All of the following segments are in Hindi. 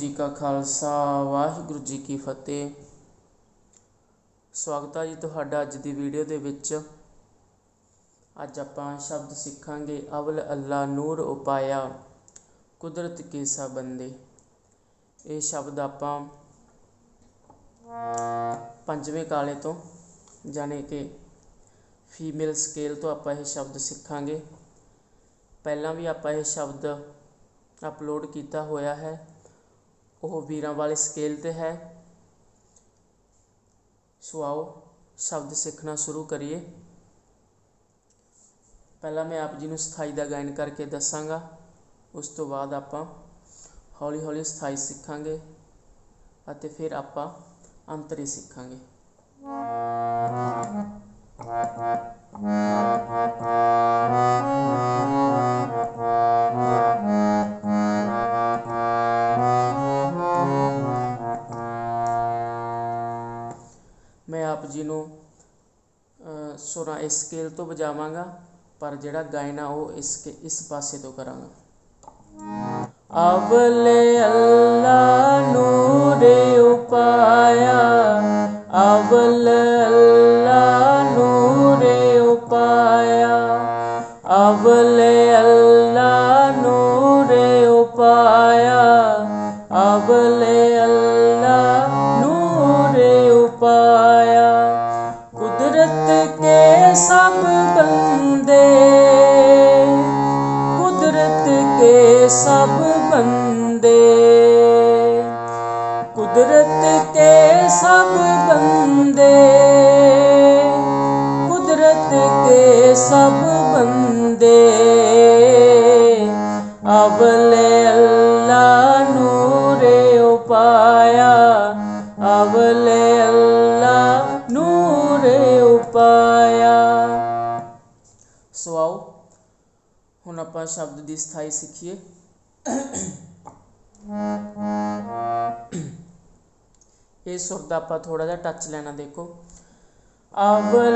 ਜੀ ਕਾ ਖਾਲਸਾ, ਵਾਹਿਗੁਰੂ ਜੀ ਕੀ ਫਤਿਹ। ਸਵਾਗਤ ਹੈ ਜੀ ਤੁਹਾਡਾ ਅੱਜ ਦੀ ਵੀਡੀਓ ਦੇ ਵਿੱਚ। ਅੱਜ ਆਪਾਂ ਸ਼ਬਦ ਸਿੱਖਾਂਗੇ, ਅਵਲ ਅੱਲਾ ਨੂਰ ਉਪਾਇਆ, ਕੁਦਰਤ ਕੇ ਸਾ ਬੰਦੇ। ਇਹ ਸ਼ਬਦ ਆਪਾਂ ਪੰਜਵੇਂ ਕਾਲੇ ਤੋਂ, ਜਾਣੇ ਕਿ ਫੀਮੇਲ ਸਕੇਲ ਤੋਂ ਆਪਾਂ ਇਹ ਸ਼ਬਦ ਸਿੱਖਾਂਗੇ। ਪਹਿਲਾਂ ਵੀ ਆਪਾਂ ਇਹ ਸ਼ਬਦ ਅਪਲੋਡ ਕੀਤਾ ਹੋਇਆ ਹੈ। ਉਹ ਵੀਰਾਂ ਵਾਲੇ ਸਕੇਲ ਤੇ ਹੈ ਸੋ ਆਓ ਸ਼ਬਦ ਸਿੱਖਣਾ ਸ਼ੁਰੂ ਕਰੀਏ ਪਹਿਲਾਂ ਮੈਂ ਆਪ ਜੀ ਨੂੰ ਸਥਾਈ ਦਾ ਗਾਇਨ ਕਰਕੇ ਦੱਸਾਂਗਾ ਉਸ ਤੋਂ ਬਾਅਦ ਆਪਾਂ ਹੌਲੀ ਹੌਲੀ ਸਥਾਈ ਸਿੱਖਾਂਗੇ ਅਤੇ ਫਿਰ ਆਪਾਂ ਅੰਤਰੀ ਸਿੱਖਾਂਗੇ ਮੈਂ ਆਪ ਜੀ ਨੂੰ ਸੁਰਾਂ ਇਸ ਸਕੇਲ ਤੋਂ ਵਜਾਵਾਂਗਾ, ਪਰ ਜਿਹੜਾ ਗਾਇਨ ਉਹ ਇਸ ਇਸ ਪਾਸੇ ਤੋਂ ਕਰਾਂਗਾ। ਅਵਲੇ ਅੱਲਾ ਨੂਰੇ ਉਪਾਇਆ ਅਵਲ ਅੱਲਾ ਨੂਰੇ ਉਪਾਇਆ ਅਵਲੇ ਅੱਲਾ ਨੂਰੇ ਉਪਾਇਆ ਅਵਲੇ ਸਭ ਬੰਦੇ ਅਵਲੇ ਅੱਲਾ ਨੂਰੇ ਉਪਾਇਆ ਅਵਲੇ ਅੱਲਾ ਨੂਰੇ ਉਪਾਇਆ ਸੋ ਆਓ ਹੁਣ ਆਪਾਂ ਸ਼ਬਦ ਦੀ ਸਥਾਈ ਸਿੱਖੀਏ ਇਹ ਸੁਰ ਦਾ ਆਪਾਂ ਥੋੜਾ ਜਿਹਾ ਟੱਚ ਲੈਣਾ ਦੇਖੋ ਅਵਲ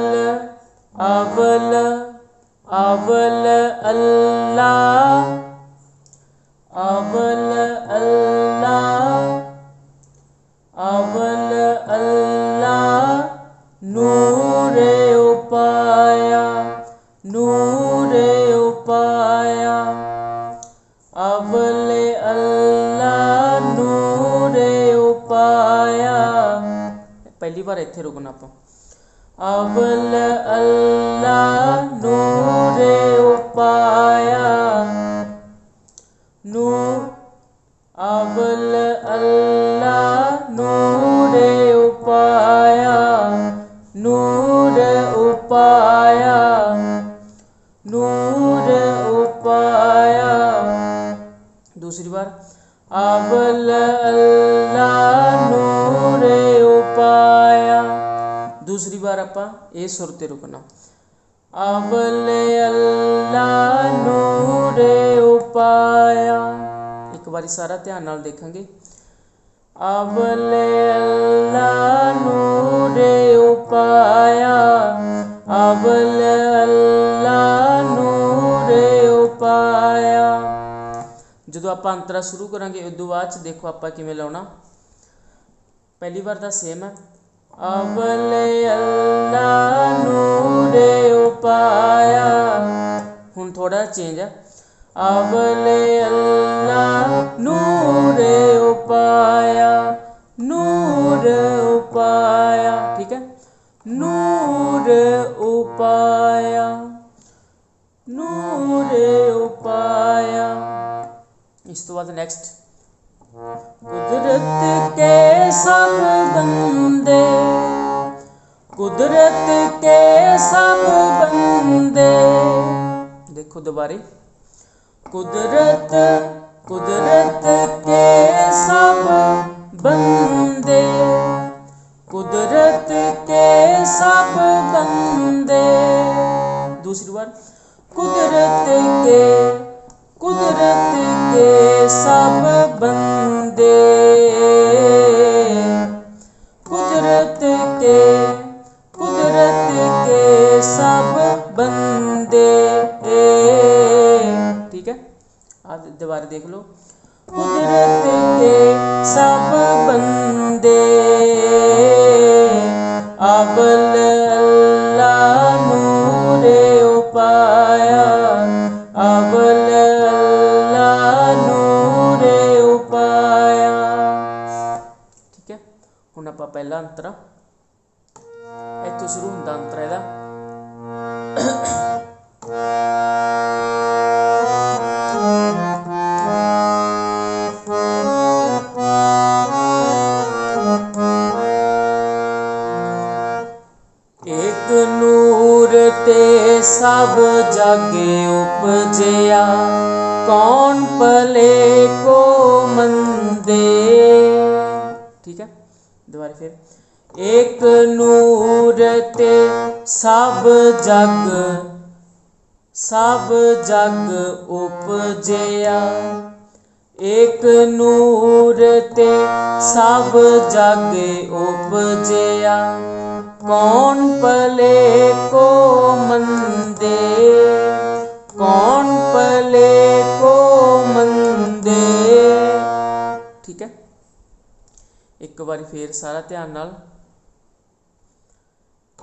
ਅਵਲ അവല അല്ല അവല അല്ല അവല അല്ല. നൂറെ ഉപായ നൂറെ ഉപായ അവലെ അല്ല നൂറെ ഉപായ. पहिली बार इथे रुकून आपण अवल अल्लाह नूरे उपाया। नू अवल अल्लाह नूरे उपाया। नूर उपाया। नूर उपाया। दूसरी बार। अवल अल्लाह नूरे दूसरी बार ਆਪਾਂ ਇਹ ਸੁਰ ਤੇ ਰੁਕਣਾ ਅਵਲ ਅੱਲਾ ਨੂਰੇ ਉਪਾਇਆ ਇੱਕ ਵਾਰੀ ਸਾਰਾ ਧਿਆਨ ਨਾਲ ਦੇਖਾਂਗੇ ਅਵਲ ਅੱਲਾ ਨੂਰੇ ਉਪਾਇਆ ਅਵਲ ਅੱਲਾ ਨੂਰੇ ਉਪਾਇਆ ਜਦੋਂ ਆਪਾਂ ਅੰਤਰਾ ਸ਼ੁਰੂ ਕਰਾਂਗੇ ਉਦੋਂ ਬਾਅਦ ਚ ਦੇਖੋ ਆਪਾਂ ਕਿਵੇਂ ਲਾਉਣਾ ਪਹਿਲੀ ਵਾਰ ਦਾ ਸੇਮ ਹੈ ਅਵਲੇ ਅੱਲਾ ਨੂਰੇ ਉਪਾਇਆ। ਹੁਣ ਥੋੜਾ ਚੇਂਜ ਹੈ ਅਵਲੇ ਅੱਲਾ ਨੂਰੇ खुद बारे कुदरत कुदरत के सब बंदे। कुदरत के सब बंदे। दूसरी बार। कुदरत के कुदरत के सब बंदे। कुदरत के दोबारा देख लो कुदरत के सब बंदे अबल अल्लाह नूरे उपाया अबल अल्लाह ਨੂਰੇ ਉਪਾਇਆ ਠੀਕ ਹੈ ਹੁਣ ਆਪਾਂ ਪਹਿਲਾ ਅੰਤਰਾ ਇੱਥੋਂ ਸ਼ੁਰੂ ਹੁੰਦਾ ਅੰਤਰਾ ਇਹਦਾ ਤੇ ਸਭ ਜਾਗੇ ਉਪਜਿਆ। ਕੌਣ ਭਲੇ ਕੋ ਮੰਦੇ? ਠੀਕ ਹੈ? ਦੁਬਾਰਾ ਫਿਰ। ਇੱਕ ਨੂਰ ਤੇ ਸਭ ਜਗ ਸਭ ਜਗ ਉਪਜਿਆ। ਇੱਕ ਨੂਰ ਤੇ ਸਭ ਜਾਗੇ ਉਪਜਿਆ। ਕੌਣ ਭਲੇ ਕੋ ਮੰਦੇ? ਕੌਣ ਭਲੇ ਕੋ ਮੰਦੇ? ਠੀਕ ਹੈ? ਇੱਕ ਵਾਰੀ ਫੇਰ ਸਾਰਾ ਧਿਆਨ ਨਾਲ।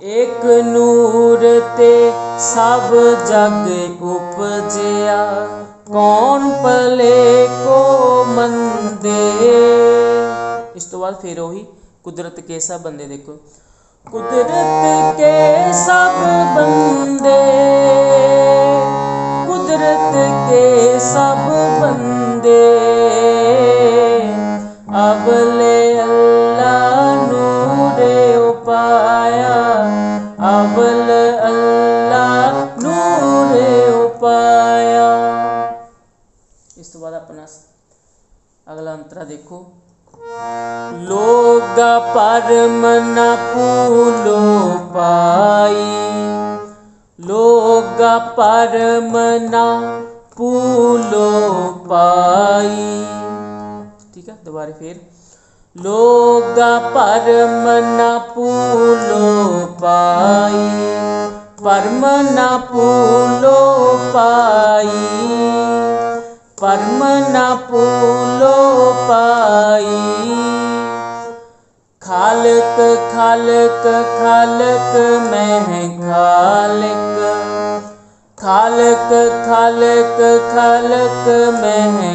ਇੱਕ ਨੂਰ ਤੇ ਸਭ ਜਗ ਉਪਜਿਆ। कौन पले को मंदे? इस तो बाद फिर वही कुदरत के सब बंदे देखो। कुदरत के सब बंदे, कुदरत के सब माइनस अगला अंतरा देखो लोग परम न फूलो पाई लोग परम न फूलो पाई ठीक है दोबारा फिर लोग परम न फूलो पाई परम न फूल खालक खालक मैं है खालक खालक खालक खालक मैं है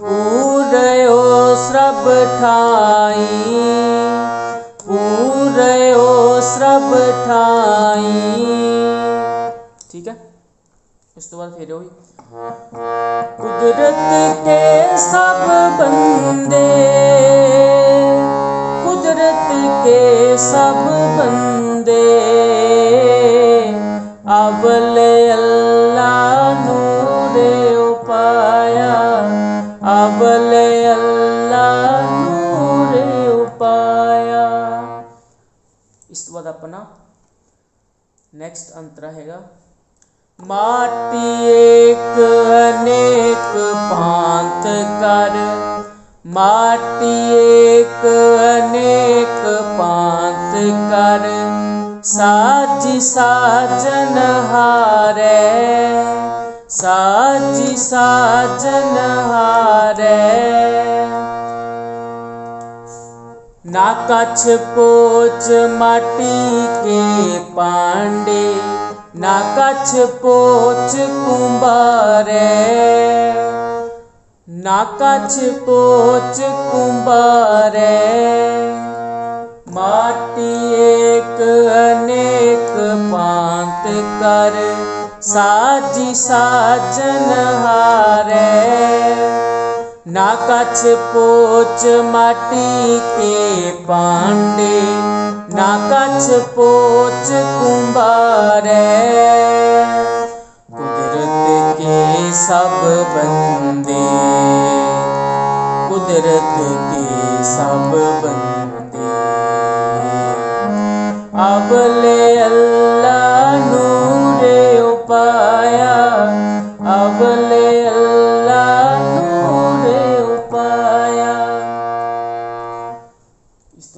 पूरे ओ सब ठाई। पूरे ओ सब ठाई। ठीक है? इस तो बाद फिर हुई कुदरत के सब बंदे के सब बंदे। अबल अल्लाह नूरे उपाया। अबल अल्लाह नूरे उपाया। इस तो बाद अपना नेक्स्ट अंत रहेगा। माटी एक, अनेक भांत कर। माटी एक, अनेक साजन हारे साजी साजन हारे। ना कछ पोच माटी के पांडे, ना कछ पोच कुंभारे। ना कछ पोच कुंभारे, माटी एक ने पांत कर, साजी साजन हारे। ना कछ पोच माटी के पांडे, ना कछ पोच कुंभारे। कुदरत के सब बंदे, कुदरत के सब बंदे।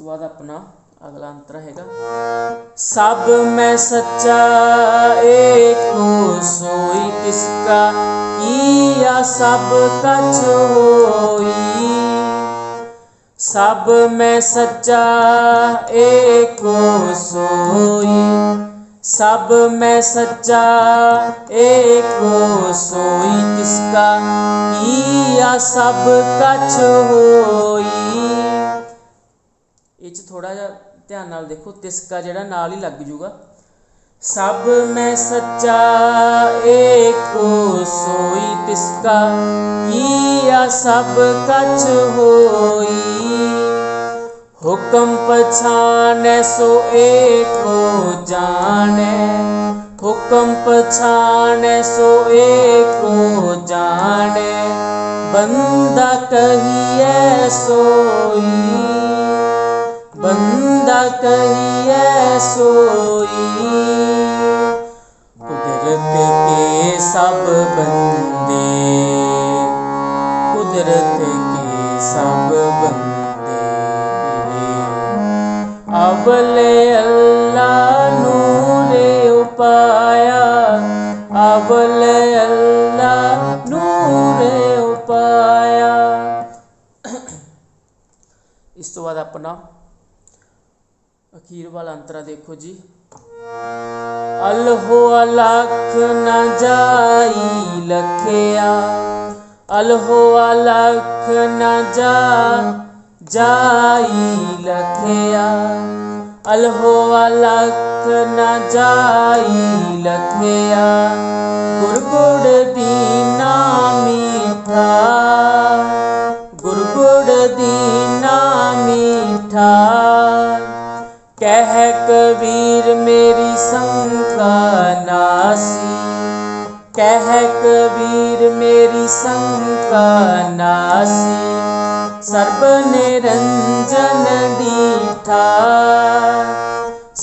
उसके बाद अपना अगला अंतर रहेगा। सब मैं सच्चा एक तू सोई किसका किया सब का होई। सब मैं सच्चा एक सोई। सब मैं सच्चा एक सोई किसका किया सब का होई। ਇਹ ਚ ਥੋੜਾ ਜਿਹਾ ਧਿਆਨ ਨਾਲ ਦੇਖੋ, ਤਿਸਕਾ ਜਿਹੜਾ ਨਾਲ ਹੀ ਲੱਗ ਜੂਗਾ। ਸਭ ਮੈਂ ਸੱਚਾ, ਏਕੋ ਸੋਈ ਤਿਸਕਾ, ਕੀਆ ਸਭ ਕਛ ਹੋਈ। ਹੁਕਮ ਪਛਾਨੈ, ਸੋ ਏਕੋ ਜਾਣੈ। ਹੁਕਮ ਪਛਾਨੈ, ਸੋ ਏਕੋ ਜਾਣੈ। ਬੰਦਾ ਕਹੀਐ, ਸੋਈ। न सोई। कुदरत के सब बंदे, कुदरत के सब बंदे अबले अल्लाह नूरे उपाया अबले अल्लाह नूरे उपाया। इस तो बाद अपना हीर वाला अंतरा देखो जी। अलहो अलख न जाई लखिया। अलहो अलख न जा, जाई लखिया। अलहो अलख न जाई लखिया। गुरगुड़ दीना मीठा गुरगुड़ दीना मीठा कह कबीर मेरी शंका नासी कह कबीर मेरी शंका नासी सर्व निरंजन डीठा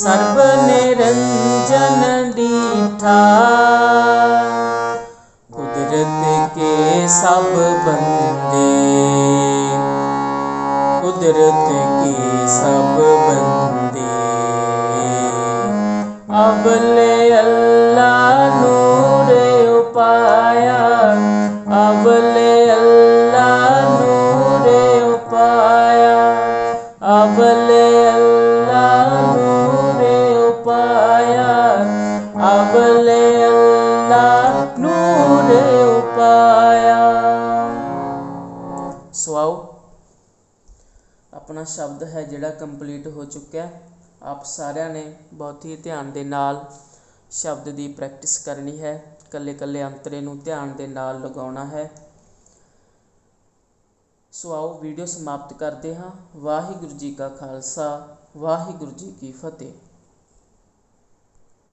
सर्व निरंजन डीठा कुदरत के सब बंदे, कुदरत के सब ਸੋ ਆਪਣਾ ਸ਼ਬਦ ਹੈ ਜਿਹੜਾ ਕੰਪਲੀਟ ਹੋ ਚੁੱਕਿਆ। ਆਪ ਸਾਰਿਆਂ ਨੇ ਬਹੁਤ ਹੀ ਧਿਆਨ ਦੇ ਨਾਲ ਸ਼ਬਦ ਦੀ ਪ੍ਰੈਕਟਿਸ ਕਰਨੀ ਹੈ। ਕੱਲੇ ਕੱਲੇ ਅੰਤਰੇ ਨੂੰ ਧਿਆਨ ਦੇ ਨਾਲ ਲਗਾਉਣਾ ਹੈ। ਸੋ ਆਓ ਵੀਡੀਓ ਸਮਾਪਤ ਕਰਦੇ ਹਾਂ। ਵਾਹਿਗੁਰੂ ਜੀ ਕਾ ਖਾਲਸਾ, ਵਾਹਿਗੁਰੂ ਜੀ ਕੀ ਫਤਿਹ।